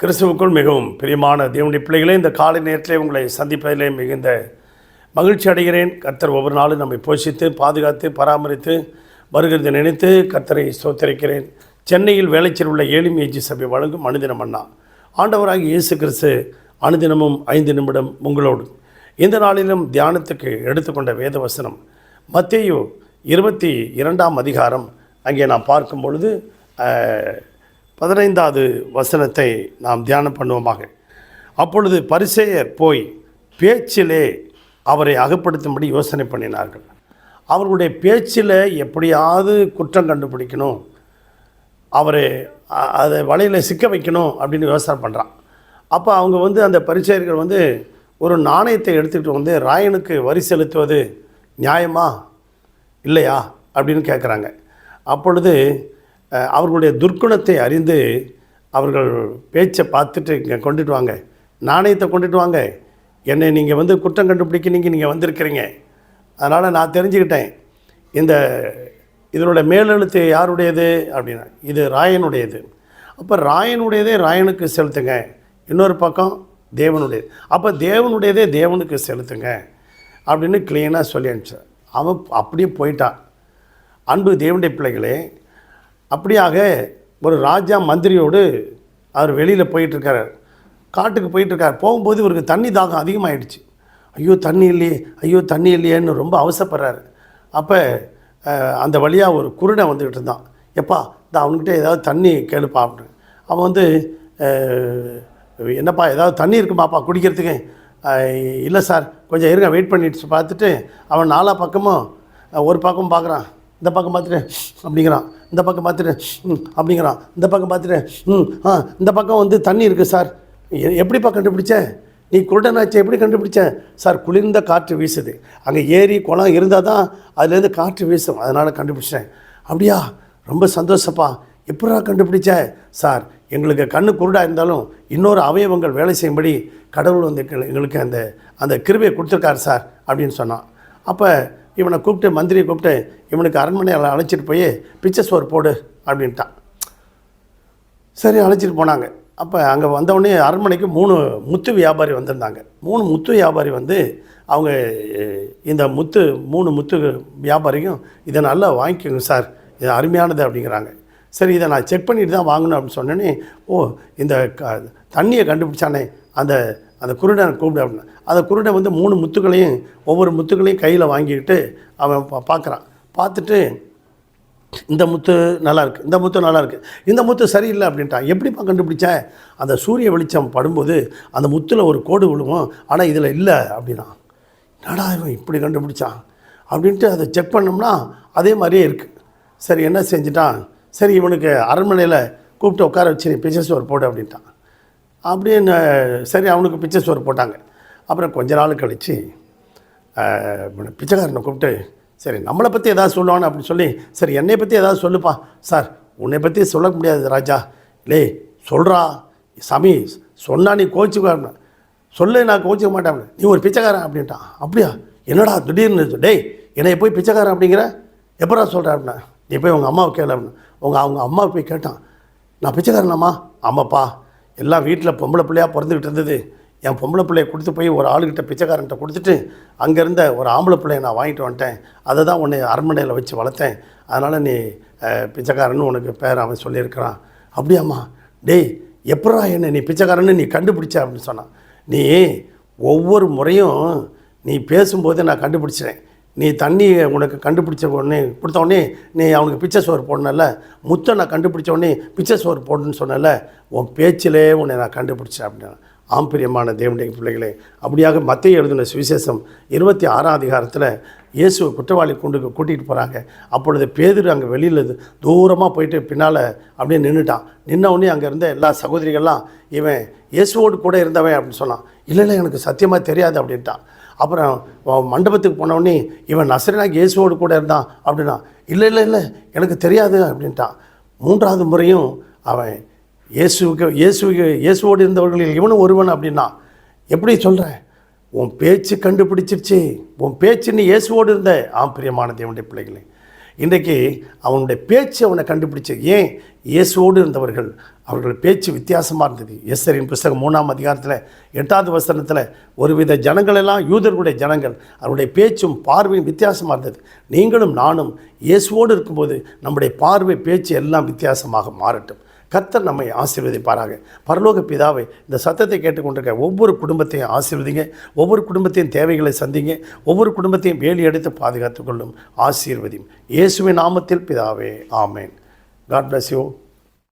கிறிஸ்துவுக்குள் மிகவும் பிரியமான தேவனுடைய பிள்ளைகளே இந்த காலை நேரத்திலே உங்களை சந்திப்பதிலே மிகுந்த மகிழ்ச்சி அடைகிறேன். கர்த்தர் ஒவ்வொரு நாளும் நம்மை போஷித்து பாதுகாத்து பராமரித்து வருகிறதை நினைத்து கர்த்தரை சோத்தரிக்கிறேன் சென்னையில் வேலைச்சல் உள்ள ஏழும் ஏஜி சபை வழங்கும் அனுதினம் அண்ணா. ஆண்டவராகி இயேசு கிறிஸ்து அனுதினமும் ஐந்து நிமிடம் உங்களோடு. இந்த நாளிலும் தியானத்துக்கு எடுத்துக்கொண்ட வேத வசனம் மத்தேயு இருபத்தி இரண்டாம் அதிகாரம். அங்கே நான் பார்க்கும் பொழுது பதினைந்தாவது வசனத்தை நாம் தியானம் பண்ணுவோமாக. அப்பொழுது பரிசேயர் போய் பேச்சிலே அவரை அகப்படுத்தும்படி யோசனை பண்ணினார்கள். அவர்களுடைய பேச்சில் எப்படியாவது குற்றம் கண்டுபிடிக்கணும். அவரை அதை வலையில் சிக்க வைக்கணும் அப்படின்னு யோசனை பண்ணுறான் அப்போ அவங்க வந்து அந்த பரிச்சயர்கள் வந்து ஒரு நாணயத்தை எடுத்துக்கிட்டு வந்து ராயனுக்கு வரி செலுத்துவது நியாயமா? இல்லையா? அப்படின்னு கேட்குறாங்க அப்பொழுது அவர்களுடைய துர்க்குணத்தை அறிந்து அவர்கள் பேச்சை பார்த்துட்டு இங்கே கொண்டுட்டு வாங்க. நாணயத்தை கொண்டுட்டு வாங்க. என்னை நீங்கள் வந்து குற்றம் கண்டுபிடிக்க நீங்கள் நீங்கள் வந்திருக்கிறீங்க. அதனால் நான் தெரிஞ்சுக்கிட்டேன். இந்த இதனோட மேலெழுத்து யாருடையது? அப்படின்னா இது ராயனுடையது. அப்போ ராயனுடையதே ராயனுக்கு செலுத்துங்க. இன்னொரு பக்கம் தேவனுடையது. அப்போ தேவனுடையதே தேவனுக்கு செலுத்துங்க. அப்படின்னு க்ளீனாக சொல்லி அனுப்பிச்சார். அவன் அப்படியே போயிட்டான். அன்பு தேவனுடைய பிள்ளைகளே அப்படியாக ஒரு ராஜா மந்திரியோடு அவர் வெளியில் போயிட்டுருக்கார். காட்டுக்கு போயிட்டுருக்கார். போகும்போது இவருக்கு தண்ணி தாகம் அதிகமாகிடுச்சு ஐயோ தண்ணி இல்லையே ஐயோ தண்ணி இல்லையேன்னு ரொம்ப அவசரப்படுறாரு அப்போ அந்த வழியாக ஒரு குருடை வந்துக்கிட்டு இருந்தான். எப்பா இந்த அவன்கிட்ட ஏதாவது தண்ணி கேளுப்பா அப்படின்னு. அவன் வந்து என்னப்பா ஏதாவது தண்ணி இருக்குமாப்பா குடிக்கிறதுக்கு? இல்லை சார் கொஞ்சம் இருங்க வெயிட் பண்ணிட்டு பார்த்துட்டு அவன் நாலா பக்கமும் ஒரு பக்கம் பார்க்குறான். இந்த பக்கம் பார்த்துட்டு அப்படிங்கிறான். இந்த பக்கம் பார்த்துட்டு ம் அப்படிங்கிறான். இந்த பக்கம் பார்த்துட்டு ம் ஆ இந்த பக்கம் வந்து தண்ணி இருக்குது சார். எ- எப்படிப்பா கண்டுபிடிச்சேன் நீ குருடனாச்சு எப்படி கண்டுபிடிச்சேன் சார் குளிர்ந்த காற்று வீசுது. அங்கே ஏரி குளம் இருந்தால் தான் அதுலேருந்து காற்று வீசும். அதனால் கண்டுபிடிச்சேன் அப்படியா? ரொம்ப சந்தோஷப்பா. எப்படா கண்டுபிடிச்ச? சார் எங்களுக்கு கண்ணு குருடாக இருந்தாலும் இன்னொரு அவயவங்கள் வேலை செய்யும்படி கடவுள் வந்து எங்களுக்கு- எங்களுக்கு அந்த அந்த கிருபையை கொடுத்துருக்காரு சார் அப்படின்னு சொன்னான். அப்போ இவனை கூப்பிட்டு மந்திரியை கூப்பிட்டு இவனுக்கு அரண்மனையில் அழைச்சிட்டு போய் பிச்சை சோறு போடு அப்படின்ட்டான். சரி அழைச்சிட்டு போனாங்க. அப்போ அங்கே வந்தவுடனே அரண்மனைக்கு மூணு முத்து வியாபாரி வந்திருந்தாங்க. மூணு முத்து வியாபாரி வந்து அவங்க இந்த முத்து மூணு முத்து வியாபாரியும் இதை நல்லா வாங்கிக்கோங்க சார். இது அருமையானது அப்படிங்கிறாங்க. சரி இதை நான் செக் பண்ணிட்டு தான் வாங்கணும் அப்படின்னு சொன்னோன்னே ஓ இந்த க தண்ணியை கண்டுபிடிச்சானே. அந்த அந்த குருடனை கூப்பிடு அப்படின்னு. அந்த குருடன் வந்து மூணு முத்துக்களையும் ஒவ்வொரு முத்துக்களையும் கையில் வாங்கிக்கிட்டு அவன் பா பார்க்குறான் பார்த்துட்டு இந்த முத்து நல்லாயிருக்கு இந்த முத்து நல்லாயிருக்கு இந்த முத்து சரியில்லை அப்படின்ட்டான். எப்படிப்பா கண்டுபிடிச்ச? அந்த சூரிய வெளிச்சம் படும்போது அந்த முத்தில் ஒரு கோடு விழுவும். ஆனால் இதில் இல்லை அப்படின்னா என்னடா இவன் இப்படி கண்டுபிடிச்சான்? அப்படின்ட்டு அதை செக் பண்ணோம்னா அதே மாதிரியே இருக்குது சரி என்ன செஞ்சிட்டான்? சரி இவனுக்கு அரண்மனையில் கூப்பிட்டு உட்கார வச்சு நீ பிசஸ் ஒரு போடு அப்படின்ட்டான். அப்படின்னு சரி அவனுக்கு பிச்சை சோறு போட்டாங்க. அப்புறம் கொஞ்ச நாள் கழித்து பிச்சைக்காரனை கூப்பிட்டு சரி நம்மளை பற்றி எதாவது சொல்லுவானு அப்படின்னு சொல்லி சரி என்னை பற்றி எதாவது சொல்லுப்பா. சார் உன்னை பற்றி சொல்ல முடியாது ராஜா. லே சொல்கிறா சாமி சொன்னா நீ கோச்சுக்க சொல்லு நான் கோச்சிக்க மாட்டேன் நீ ஒரு பிச்சைக்காரன் அப்படின்ட்டான் அப்படியா? என்னடா திடீர்னு டேய் என்னை போய் பிச்சைக்காரன் அப்படிங்கிற? எப்படா சொல்கிற அப்படின்னா. நீ போய் உங்கள் அம்மாவை கேளு அப்படின்னு. உங்கள் அவங்க அம்மாவை போய் கேட்டான். நான் பிச்சைக்காரனாம்மா? ஆமாப்பா. எல்லாம் வீட்டில் பொம்பளை பிள்ளையாக பிறந்துக்கிட்டு இருந்தது. என் பொம்பளை பிள்ளைய கொடுத்து போய் ஒரு ஆளுகிட்ட பிச்சைக்காரன்ட்ட கொடுத்துட்டு அங்கே இருந்த ஒரு ஆம்பளை பிள்ளைய நான் வாங்கிட்டு வந்துட்டேன். அதை தான் உன்னை அரண்மனையில் வச்சு வளர்த்தேன். அதனால் நீ பிச்சைக்காரன்னு உனக்கு பேர் அவன் சொல்லியிருக்கிறான். அப்படியாம்மா. டேய் எப்படா என்ன நீ பிச்சைக்காரன்னு நீ கண்டுபிடிச்ச அப்படின்னு சொன்னான். நீ ஒவ்வொரு முறையும் நீ பேசும்போதே நான் கண்டுபிடிச்சிட்டேன். நீ தண்ணி உனக்கு கண்டுபிடிச்ச உடனே கொடுத்த உடனே நீ அவனுக்கு பிச்சை சோறு போடணும்ல. முத்தை நான் கண்டுபிடிச்ச உடனே பிச்சை சோறு போடணும்னு சொன்னல உன் பேச்சிலே உன்னை நான் கண்டுபிடிச்சேன் அப்படின்னா ஆம்பிரியமான தேவனுடைய பிள்ளைகளே அப்படியாக மத்திய எழுதின சுவிசேஷம் இருபத்தி ஆறாம் அதிகாரத்தில் இயேசு குற்றவாளி கொண்டு கூட்டிகிட்டு போகிறாங்க அப்பொழுது பேதர் அங்கே வெளியில் தூரமாக போயிட்டு பின்னால் அப்படியே நின்றுட்டான் நின்னவுடனே அங்கே இருந்த எல்லா சகோதரிகள்லாம் இவன் இயேசுவோடு கூட இருந்தவன் அப்படின்னு சொன்னான். இல்லை இல்லை எனக்கு சத்தியமாக தெரியாது அப்படின்ட்டான். அப்புறம் மண்டபத்துக்கு போனவுடனே இவன் நசரனாக இயேசுவோடு கூட இருந்தான் அப்படின்னா இல்லை இல்லை இல்லை எனக்கு தெரியாது அப்படின்ட்டான். மூன்றாவது முறையும் அவன் இயேசுக்கு இயேசு இயேசுவோடு இருந்தவர்களில் இவனும் ஒருவன் அப்படின்னா எப்படி சொல்கிறேன் உன் பேச்சு கண்டுபிடிச்சிருச்சு. உன் பேச்சு நீ இயேசுவோடு இருந்த. ஆம் பிரியமான தேவனுடைய பிள்ளைகளே. இன்றைக்கு அவனுடைய பேச்சு அவனை கண்டுபிடிச்சு. ஏன்? இயேசுவோடு இருந்தவர்கள். அவர்கள் பேச்சு வித்தியாசமாக இருந்தது. எஸ்தரின் புஸ்தகம் மூணாம் அதிகாரத்தில் எட்டாவது வசனத்தில் ஒருவித ஜனங்களெல்லாம் யூதர்களுடைய ஜனங்கள் அவருடைய பேச்சும் பார்வையும் வித்தியாசமாக இருந்தது. நீங்களும் நானும் இயேசுவோடு இருக்கும்போது நம்முடைய பார்வை பேச்சு எல்லாம் வித்தியாசமாக மாறட்டும். கர்த்தர் நம்மை ஆசீர்வதிப்பாராக. பரலோக பிதாவை இந்த சத்தத்தை கேட்டுக்கொண்டிருக்க ஒவ்வொரு குடும்பத்தையும் ஆசீர்வதிங்க. ஒவ்வொரு குடும்பத்தையும் தேவைகளை சந்திங்க. ஒவ்வொரு குடும்பத்தையும் வேலி எடுத்து பாதுகாத்துக் கொள்ளும் ஆசீர்வதியும். இயேசுவின் நாமத்தில் பிதாவே ஆமேன். God bless you